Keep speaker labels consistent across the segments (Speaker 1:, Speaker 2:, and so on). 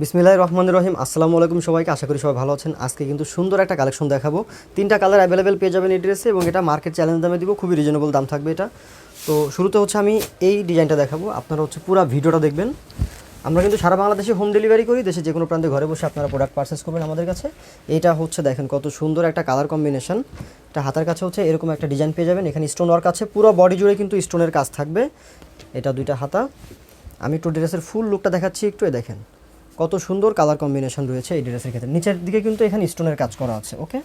Speaker 1: বিসমিল্লাহ রহমান রহিম, আসসালামু আলাইকুম সবাইকে, আশা করি সবাই ভালো আছেন। আজকে কিন্তু সুন্দর একটা কালেকশন দেখাবো। তিনটা কালার অ্যাভেলেবেল পেয়ে যাবেন এই ড্রেসে এবং এটা মার্কেট চ্যালেঞ্জ দামে দিব, খুবই রিজনেবল দাম থাকবে এটা। তো শুরুতে হচ্ছে আমি এই ডিজাইনটা দেখাবো, আপনারা হচ্ছে পুরো ভিডিওটা দেখবেন। আমরা কিন্তু সারা বাংলাদেশে হোম ডেলিভারি করি, দেশে যে কোনো প্রান্তে ঘরে বসে আপনারা প্রোডাক্ট পারচেস করবেন আমাদের কাছে। এটা হচ্ছে দেখেন কত সুন্দর একটা কালার কম্বিনেশন এটা হাতার কাছে হচ্ছে এরকম একটা ডিজাইন পেয়ে যাবেন। এখানে স্টোন ওয়ার্ক আছে, পুরো বডি জুড়ে কিন্তু স্টোনের কাজ থাকবে। এটা দুইটা হাতা। আমি একটু ড্রেসের ফুল লুকটা দেখাচ্ছি, একটু দেখেন। কত সুন্দর কালার কম্বিনেশন রয়েছে এই ড্রেসের ক্ষেত্রে। নিচের দিকে কিন্তু এখানে স্টোনের কাজ করা আছে ওকে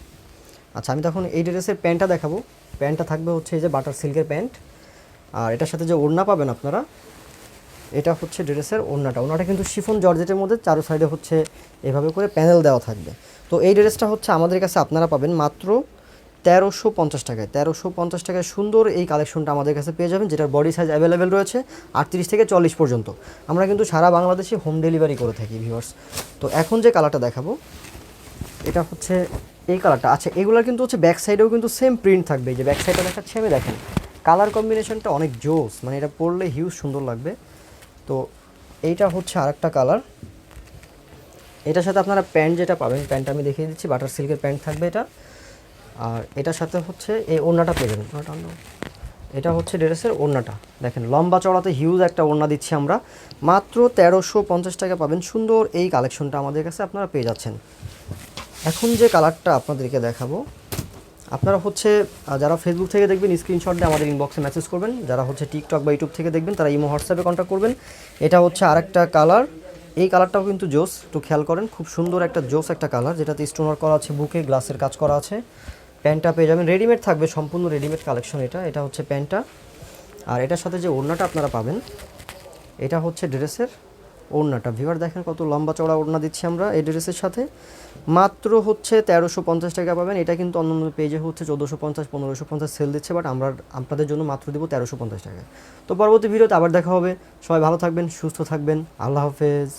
Speaker 1: আচ্ছা আমি তখন এই ড্রেসের প্যান্টটা দেখাবো। প্যান্টটা থাকবে হচ্ছে এই যে বাটার সিল্কের প্যান্ট আর এটার সাথে যে ওড়না পাবেন আপনারা, এটা হচ্ছে ড্রেসের ওড়নাটা। ওড়নাটা কিন্তু শিফন জর্জেটের মধ্যে চারো সাইডে হচ্ছে এভাবে করে প্যানেল দেওয়া থাকবে। তো এই ড্রেসটা হচ্ছে আমাদের কাছে আপনারা পাবেন মাত্র তেরোশো পঞ্চাশ টাকায়, তেরোশো পঞ্চাশ টাকায় সুন্দর এই কালেকশনটা আমাদের কাছে পেয়ে যাবেন, যেটার বডি সাইজ অ্যাভেলেবেল রয়েছে আটত্রিশ থেকে চল্লিশ পর্যন্ত। আমরা কিন্তু সারা বাংলাদেশে হোম ডেলিভারি করে থাকি ভিউয়ার্স তো এখন যে কালারটা দেখাবো, এটা হচ্ছে এই কালারটা আচ্ছা এগুলোর কিন্তু হচ্ছে ব্যাক সাইডেও কিন্তু সেম প্রিন্ট থাকবে। যে ব্যাক সাইডটা দেখাচ্ছি আমি দেখেন কালার কম্বিনেশনটা অনেক জোস মানে এটা পরলে হিউজ সুন্দর লাগবে। তো এইটা হচ্ছে আরেকটা কালার এটার সাথে আপনারা প্যান্ট যেটা পাবেন প্যান্টটা আমি দেখিয়ে দিচ্ছি বাটার সিল্কের প্যান্ট থাকবে এটা। আর এটার সাথে হচ্ছে এই ওড়নাটা পেয়ে যাবেন। এটা হচ্ছে ড্রেসের ওড়নাটা। দেখেন, লম্বা চড়াতে হিউজ একটা ওড়না দিচ্ছি আমরা। মাত্র তেরোশো পঞ্চাশ টাকা পাবেন। সুন্দর এই কালেকশনটা আমাদের কাছে আপনারা পেয়ে যাচ্ছেন। এখন যে কালারটা আপনাদেরকে দেখাবো, আপনারা হচ্ছে যারা ফেসবুক থেকে দেখবেন স্ক্রিনশট দিয়ে আমাদের ইনবক্সে মেসেজ করবেন। যারা হচ্ছে টিকটক বা ইউটিউব থেকে দেখবেন, তারা ইমো হোয়াটসঅ্যাপে কন্ট্যাক্ট করবেন। এটা হচ্ছে আরেকটা কালার। এই কালারটাও কিন্তু জোস। একটু খেয়াল করেন, খুব সুন্দর একটা জোস একটা কালার, যেটাতে স্টোন ওয়ার্ক করা আছে, বুকে গ্লাসের কাজ করা আছে। প্যান্টটা পেয়ে যাবেন। রেডিমেড থাকবে, সম্পূর্ণ রেডিমেড কালেকশন এটা। এটা হচ্ছে প্যান্টটা। আর এটার সাথে যে ওড়নাটা আপনারা পাবেন, এটা হচ্ছে ড্রেসের ওড়নাটা। ভিউয়ার দেখেন কত লম্বা চওড়া ওড়না দিচ্ছি আমরা এই ড্রেসের সাথে। মাত্র হচ্ছে তেরোশো পঞ্চাশ টাকা পাবেন। এটা কিন্তু অন্য অন্য পেজে হচ্ছে চোদ্দোশো পঞ্চাশ, পনেরোশো পঞ্চাশ সেল দিচ্ছে বাট আমরা, আপনাদের জন্য মাত্র দিব তেরোশো পঞ্চাশ টাকা। তো পরবর্তী ভিডিওতে আবার দেখা হবে। সবাই ভালো থাকবেন, সুস্থ থাকবেন। আল্লাহ হাফেজ।